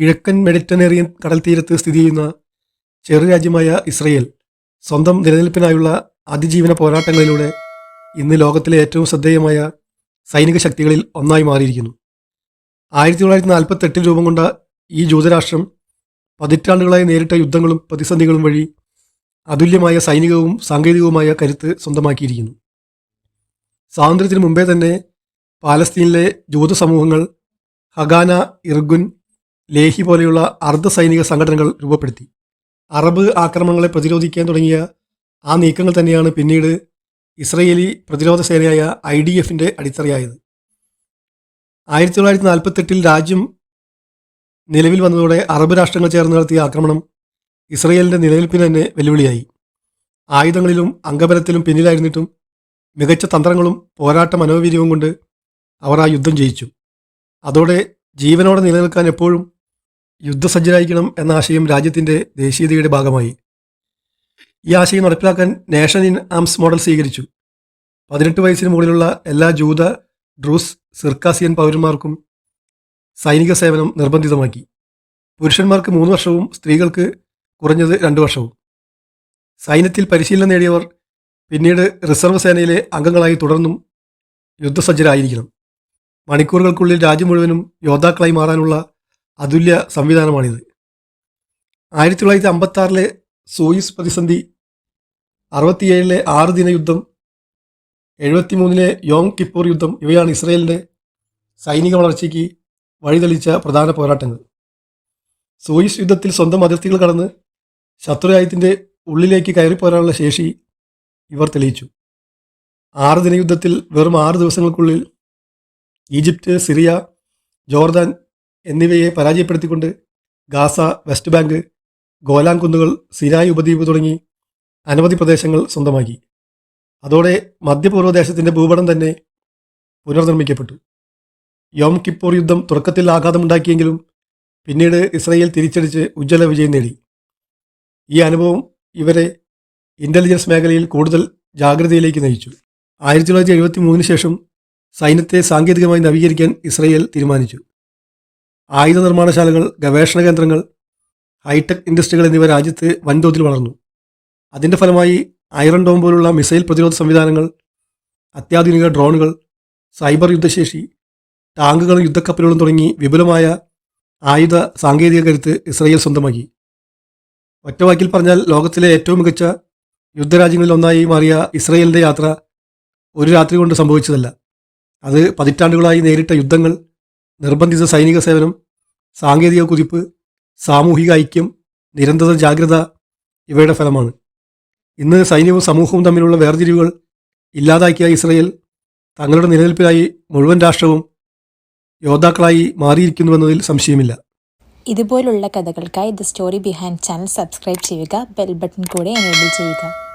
കിഴക്കൻ മെഡിറ്ററേനിയൻ കടൽ തീരത്ത് സ്ഥിതി ചെയ്യുന്ന ചെറുരാജ്യമായ ഇസ്രയേൽ സ്വന്തം നിലനിൽപ്പിനായുള്ള അതിജീവന പോരാട്ടങ്ങളിലൂടെ ഇന്ന് ലോകത്തിലെ ഏറ്റവും ശ്രദ്ധേയമായ സൈനിക ശക്തികളിൽ ഒന്നായി മാറിയിരിക്കുന്നു. ആയിരത്തി തൊള്ളായിരത്തി നാൽപ്പത്തി എട്ടിൽ രൂപം കൊണ്ട ഈ ജൂതരാഷ്ട്രം പതിറ്റാണ്ടുകളായി നേരിട്ട യുദ്ധങ്ങളും പ്രതിസന്ധികളും വഴി അതുല്യമായ സൈനികവും സാങ്കേതികവുമായ കരുത്ത് സ്വന്തമാക്കിയിരിക്കുന്നു. സ്വാതന്ത്ര്യത്തിന് മുമ്പേ തന്നെ പാലസ്തീനിലെ ജൂത സമൂഹങ്ങൾ ഹഗാന ഇർഗുൻ ലേഹി പോലെയുള്ള അർദ്ധ സൈനിക സംഘടനകൾ രൂപപ്പെടുത്തി. അറബ് ആക്രമണങ്ങളെ പ്രതിരോധിക്കാൻ തുടങ്ങിയ ആ നീക്കങ്ങൾ തന്നെയാണ് പിന്നീട് ഇസ്രയേലി പ്രതിരോധ സേനയായ ഐ ഡി എഫിന്റെ അടിത്തറയായത്. ആയിരത്തി തൊള്ളായിരത്തി നാൽപ്പത്തെട്ടിൽ രാജ്യം നിലവിൽ വന്നതോടെ അറബ് രാഷ്ട്രങ്ങൾ ചേർന്ന് നടത്തിയ ആക്രമണം ഇസ്രയേലിന്റെ നിലനിൽപ്പിന് തന്നെ വെല്ലുവിളിയായി. ആയുധങ്ങളിലും അംഗബലത്തിലും പിന്നിലായിരുന്നിട്ടും മികച്ച തന്ത്രങ്ങളും പോരാട്ട മനോവീര്യവും കൊണ്ട് അവർ ആ യുദ്ധം ജയിച്ചു. അതോടെ ജീവനോടെ നിലനിൽക്കാൻ എപ്പോഴും യുദ്ധസജ്ജരായിരിക്കണം എന്ന ആശയം രാജ്യത്തിന്റെ ദേശീയതയുടെ ഭാഗമായി. ഈ ആശയം നടപ്പിലാക്കാൻ നേഷൻ ഇൻ ആംസ് മോഡൽ സ്വീകരിച്ചു. പതിനെട്ട് വയസ്സിന് മുകളിലുള്ള എല്ലാ ജൂത ഡ്രൂസ് സിർക്കാസിയൻ പൗരന്മാർക്കും സൈനിക സേവനം നിർബന്ധിതമാക്കി. പുരുഷന്മാർക്ക് മൂന്ന് വർഷവും സ്ത്രീകൾക്ക് കുറഞ്ഞത് രണ്ട് വർഷവും. സൈന്യത്തിൽ പരിശീലനം നേടിയവർ പിന്നീട് റിസർവ് സേനയിലെ അംഗങ്ങളായി തുടർന്നും യുദ്ധസജ്ജരായിരിക്കണം. മണിക്കൂറുകൾക്കുള്ളിൽ രാജ്യം മുഴുവനും യോദ്ധാക്കളായി മാറാനുള്ള അതുല്യ സംവിധാനമാണിത്. ആയിരത്തി തൊള്ളായിരത്തി അമ്പത്തി ആറിലെ സൂയിസ് പ്രതിസന്ധി അറുപത്തിയേഴിലെ ആറ് ദിന യുദ്ധം എഴുപത്തി മൂന്നിലെ യോങ് കിപ്പൂർ യുദ്ധം ഇവയാണ് ഇസ്രയേലിന്റെ സൈനിക വളർച്ചയ്ക്ക് വഴിതെളിച്ച പ്രധാന പോരാട്ടങ്ങൾ. സൂയിസ് യുദ്ധത്തിൽ സ്വന്തം അതിർത്തികൾ കടന്ന് ശത്രുരാജ്യത്തിന്റെ ഉള്ളിലേക്ക് കയറിപ്പോരാനുള്ള ശേഷി ഇവർ തെളിയിച്ചു. ആറ് ദിന യുദ്ധത്തിൽ വെറും ആറ് ദിവസങ്ങൾക്കുള്ളിൽ ഈജിപ്ത് സിറിയ ജോർദാൻ എന്നിവയെ പരാജയപ്പെടുത്തിക്കൊണ്ട് ഗാസ വെസ്റ്റ് ബാങ്ക് ഗോലാൻ കുന്നുകൾ സിനായ് ഉപദ്വീപ് തുടങ്ങി അനവധി പ്രദേശങ്ങൾ സ്വന്തമാക്കി. അതോടെ മധ്യപൂർവദേശത്തിന്റെ ഭൂപടം തന്നെ പുനർനിർമ്മിക്കപ്പെട്ടു. യോം കിപ്പൂർ യുദ്ധം തുടക്കത്തിൽ ആഘാതമുണ്ടാക്കിയെങ്കിലും പിന്നീട് ഇസ്രയേൽ തിരിച്ചടിച്ച് ഉജ്ജ്വല വിജയം നേടി. ഈ അനുഭവം ഇവരെ ഇന്റലിജൻസ് മേഖലയിൽ കൂടുതൽ ജാഗ്രതയിലേക്ക് നയിച്ചു. ആയിരത്തി തൊള്ളായിരത്തി എഴുപത്തി മൂന്നിന് ശേഷം സൈന്യത്തെ സാങ്കേതികമായി നവീകരിക്കാൻ ഇസ്രയേൽ തീരുമാനിച്ചു. ആയുധ നിർമ്മാണശാലകൾ ഗവേഷണ കേന്ദ്രങ്ങൾ ഹൈടെക് ഇൻഡസ്ട്രികൾ എന്നിവ രാജ്യത്ത് വൻതോതിൽ വളർന്നു. അതിന്റെ ഫലമായി ഐറൺ ഡോം പോലുള്ള മിസൈൽ പ്രതിരോധ സംവിധാനങ്ങൾ അത്യാധുനിക ഡ്രോണുകൾ സൈബർ യുദ്ധശേഷി ടാങ്കുകളും യുദ്ധക്കപ്പലുകളും തുടങ്ങി വിപുലമായ ആയുധ സാങ്കേതിക കരുത്ത് ഇസ്രയേൽ സ്വന്തമാക്കി. ഒറ്റവാക്കിൽ പറഞ്ഞാൽ ലോകത്തിലെ ഏറ്റവും മികച്ച യുദ്ധരാജ്യങ്ങളിൽ ഒന്നായി മാറിയ ഇസ്രയേലിന്റെ യാത്ര ഒരു രാത്രി കൊണ്ട് സംഭവിച്ചതല്ല. അത് പതിറ്റാണ്ടുകളായി നേരിട്ട യുദ്ധങ്ങൾ നിർബന്ധിത സൈനിക സേവനം സാങ്കേതിക കുതിപ്പ് സാമൂഹിക ഐക്യം നിരന്തര ജാഗ്രത ഇവയുടെ ഫലമാണ്. ഇന്ന് സൈന്യവും സമൂഹവും തമ്മിലുള്ള വേർതിരിവുകൾ ഇല്ലാതാക്കിയ ഇസ്രയേൽ തങ്ങളുടെ നിലനിൽപ്പിനായി മുഴുവൻ രാഷ്ട്രവും യോദ്ധാക്കളായി മാറിയിരിക്കുന്നുവെന്നതിൽ സംശയമില്ല. ഇതുപോലുള്ള കഥകൾക്കായി the story behind channel subscribe ചെയ്യുക ബെൽ ബട്ടൺ കൂടെ എനേബിൾ ചെയ്യുക.